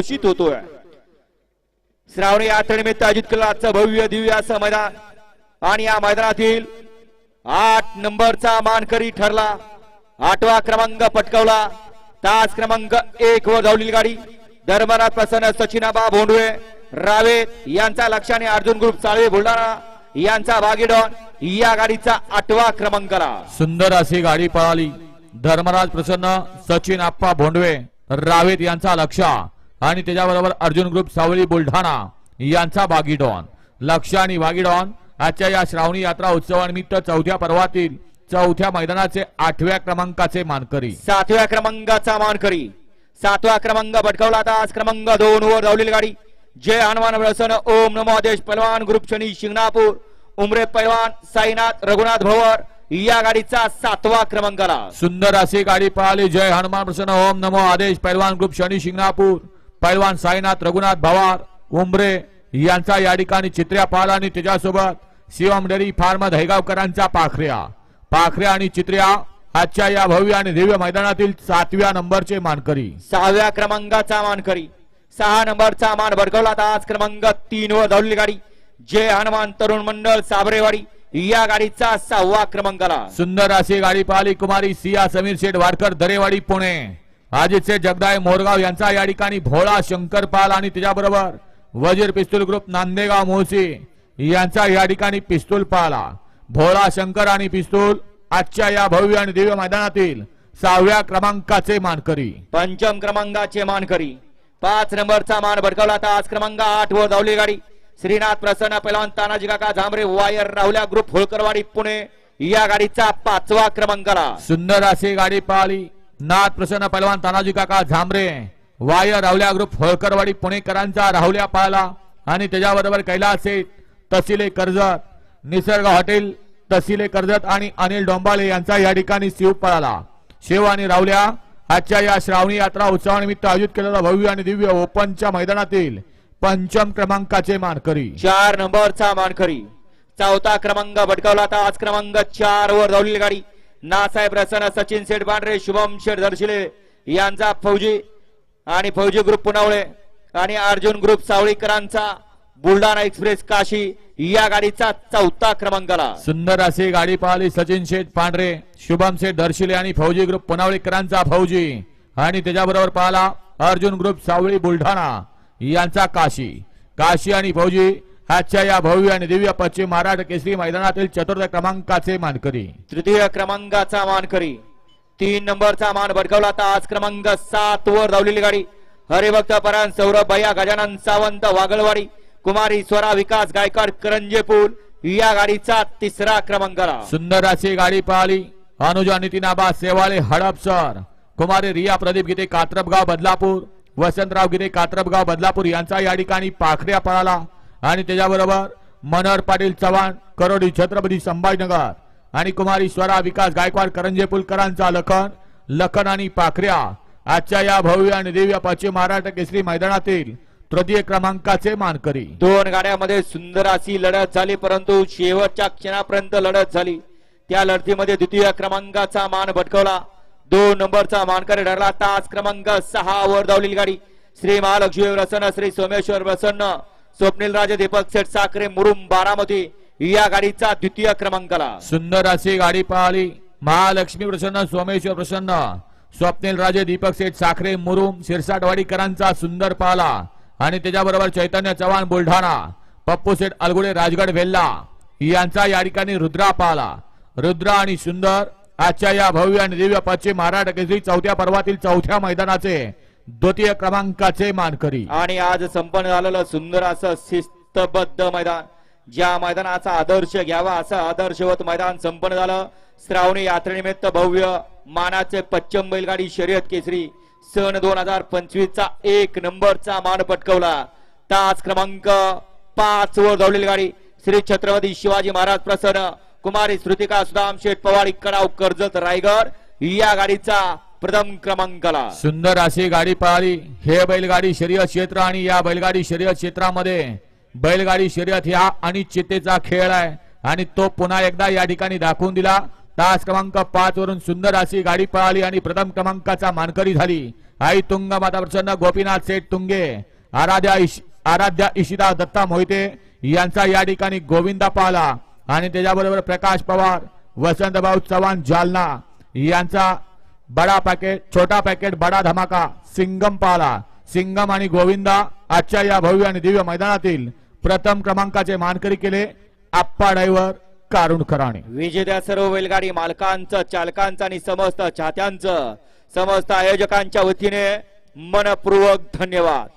घोषित होतोय. श्रावणी यात्रेनिमित्त आयोजित केलेलं आजचं भव्य दिव्य असं मैदान आणि या मैदानातील आठ नंबरचा मानकरी ठरला. आठवा क्रमांक पटकावला. तास क्रमांक एक वर धावलेली गाडी. धर्मनाथ प्रसन्न सचिनाबा भोंडवे रावे यांचा लक्षाने अर्जुन ग्रुप चाळवे बुलढाणा यांचा भागीडॉन या गाडीचा आठवा क्रमांकाला. सुंदर अशी गाडी पळाली. धर्मराज प्रसन्न सचिन आप्पा भोंडवे रावेत यांचा लक्ष. आणि त्याच्याबरोबर अर्जुन ग्रुप सावळी बुलढाणा यांचा बागीडॉन लक्ष आणि बागीडॉन आजच्या या श्रावणी यात्रा उत्सवानिमित्त चौथ्या पर्वातील चौथ्या मैदानाचे आठव्या क्रमांकाचे मानकरी. सातव्या क्रमांकाचा मानकरी. सातवा क्रमांक भटकावला तास क्रमांक दोन वर धावलेली गाडी. जय हनुमान व्यसन ओम नमो आदेश. पहलवान ग्रुप शनी शिंगणापूर. उमरे पहलवान साईनाथ रघुनाथ भवर या गाडीचा सातवा क्रमांकाला. सुंदर अशी गाडी पळाली जय हनुमान प्रसन्न ओम नमो आदेश. पैलवान ग्रुप शनी शिंगणापूर. पैलवान साईनाथ रघुनाथ भवार उमरे यांचा या ठिकाणी चित्र्या पाला आणि त्याच्यासोबत शिवम डेअरी फार्म दहेगावकरांचा पाखऱ्या. पाखऱ्या आणि चित्र्या आजच्या या भव्य आणि दिव्य मैदानातील सातव्या नंबरचे मानकरी. सहाव्या क्रमांकाचा मानकरी. सहा नंबरचा मान भडकवला तास क्रमांक तीन वर धावलेली गाडी. जय हनुमान तरुण मंडळ साबरेवाडी या गाडीचा सहावा क्रमांकाला. सुंदर अशी गाडी पाहिली कुमारी सिया समीर शेठ वाडकर दरेवाडी पुणे. अजितचे जगदाय मोरगाव यांचा या ठिकाणी भोळा शंकरपाल आणि त्याच्याबरोबर वजीर पिस्तूल ग्रुप नांदेगाव मोहसी यांचा या ठिकाणी पिस्तूल पाहला भोळा शंकर आणि पिस्तूल आजच्या या भव्य आणि दिव्य मैदानातील सहाव्या क्रमांकाचे मानकरी. पंचम क्रमांकाचे मानकरी. पाच नंबरचा मान भडकवला तास क्रमांक आठ वर धावली गाडी. श्रीनाथ प्रसन्न पैलवान तानाजी काका झांबरे वायर राहुल्या ग्रुप होळकरवाडी पुणे. या गाडीचा पाचवा क्रमांकाला. सुंदर अशी गाडी पाहिली. नाथ प्रसन्न पैलवान तानाजी काका झांबरे वाय रावल्या ग्रुप होळकरवाडी पुणेकरांचा राहुल्या पाळला. आणि त्याच्याबरोबर कैलास तसिले कर्जत निसर्ग हॉटेल तसिले कर्जत आणि अनिल डोंबाले यांचा या ठिकाणी शिव पळाला. शिव आणि राहुल्या आजच्या या श्रावणी यात्रा उत्सवानिमित्त आयोजित केलेला भव्य आणि दिव्य ओपनच्या मैदानातील पंचम क्रमांकाचे मानकरी. चार नंबरचा मानकरी. चौथा क्रमांक भटकावला आज क्रमांक चार वर धावलेली गाडी. नासाहेब रसना सचिन शेठ पांढरे शुभम शेठ दर्शिले यांचा फौजी आणि फौजी ग्रुप पुनावळे आणि अर्जुन ग्रुप सावळीकरांचा बुलढाणा एक्सप्रेस काशी या गाडीचा चौथा क्रमांकाला. सुंदर अशी गाडी पाहिली सचिन शेठ पांढरे शुभम शेठ दर्शिले आणि फौजी ग्रुप पुनावळीकरांचा फौजी. आणि त्याच्याबरोबर पाहिला अर्जुन ग्रुप सावळी बुलढाणा यांचा काशी. काशी आणि फौजी आजच्या या भव्य आणि दिव्य पश्चिम महाराष्ट्र केसरी मैदानातील चतुर्थ क्रमांकाचे मानकरी. तृतीय क्रमांकाचा मानकरी. तीन नंबरचा मान भडकवला तास क्रमांक सात वर धावलेली गाडी. हरिभक्त परान सौरभ भैया गजानन सावंत वागळवाडी कुमारी स्वरा विकास गायकवाड करंजेपूल या गाडीचा तिसरा क्रमांकाला. सुंदर अशी गाडी पाहिली. अनुजा नितीनाबा सेवाळे हडपसर कुमारी रिया प्रदीप गीते कात्रपगाव बदलापूर वसंतराव गिरे कात्रपगाव बदलापूर यांचा या ठिकाणी पाखऱ्या पळाला. आणि त्याच्याबरोबर मनोहर पाटील चव्हाण करोडी छत्रपती संभाजीनगर आणि कुमारी स्वरा विकास गायकवाड करंजे पुलकरांचा लखन लखन आणि पाखऱ्या. आजच्या या भव्य आणि दिव्य पश्चिम महाराष्ट्र केसरी मैदानातील तृतीय क्रमांकाचे मानकरी. दोन गाड्यामध्ये सुंदर अशी लढत झाली परंतु शेवटच्या क्षणापर्यंत लढत झाली. त्या लढतीमध्ये द्वितीय क्रमांकाचा मान भटकवला. दोन नंबरचा मानकरी ठरला. तास क्रमांक सहा वर धावलेली गाडी. श्री महालक्ष्मी प्रसन्न श्री सोमेश्वर प्रसन्न. स्वप्नील राजे दीपक शेठ साखरे मुरुम बारामती या गाडीचा द्वितीय क्रमांकाला सुंदर अशी गाडी पळाली महालक्ष्मी प्रसन्न सोमेश्वर प्रसन्न. स्वप्नील राजे दीपक सेठ साखरे मुरुम शिरसाटवाडीकरांचा सुंदर पाला. आणि त्याच्याबरोबर चैतन्य चव्हाण बुलढाणा पप्पू सेठ अलगुडे राजगड वेल्ला यांचा या ठिकाणी रुद्रा पाला. रुद्रा आणि सुंदर आजच्या या भव्य आणि दिव्य पश्चिम महाराष्ट्र केसरी चौथ्या पर्वातील चौथ्या मैदानाचे द्वितीय क्रमांकाचे मानकरी. आणि आज संपन्न झालेलं सुंदर असं शिस्तबद्ध मैदान. ज्या मैदानाचा आदर्श घ्यावा असं आदर्शवत मैदान संपन्न झालं. श्रावणी यात्रेनिमित्त भव्य मानाचे पश्चिम बैलगाडी शर्यत केसरी सन दोन हजार पंचवीस चा एक नंबरचा मान पटकवला. तास क्रमांक पाच वर धावलेली गाडी श्री छत्रपती शिवाजी महाराज प्रसन्न. कुमारी श्रुतिका सुदाम शेठ पवार कडाव कर्जत रायगड या गाडीचा प्रथम क्रमांकाला. सुंदर अशी गाडी पळाली. हे बैलगाडी शर्यत क्षेत्र आणि या बैलगाडी शर्यत क्षेत्रामध्ये बैलगाडी शर्यत ह्या अनिश्चितेचा खेळ आहे. आणि तो पुन्हा एकदा या ठिकाणी दाखवून दिला. तास क्रमांक पाच वरून सुंदर अशी गाडी पळाली आणि प्रथम क्रमांकाचा मानकरी झाली. आई तुंग माता प्रसन्न गोपीनाथ सेठ तुंगे आराध्या इश- आराध्या इशिता दत्ता मोहिते यांचा या ठिकाणी गोविंदा पाहला आणि त्याच्याबरोबर प्रकाश पवार वसंतभाऊ चव्हाण जालना यांचा बडा पॅकेट छोटा पॅकेट बडा धमाका सिंगम पाला. सिंगम आणि गोविंदा आजच्या या भव्य आणि दिव्य मैदानातील प्रथम क्रमांकाचे मानकरी केले आप्पा ड्रायव्हर कारुण खराणे. विजेत्या सर्व बैलगाडी मालकांचं चालकांचं आणि समस्त चाहत्यांचं समस्त आयोजकांच्या वतीने मनपूर्वक धन्यवाद.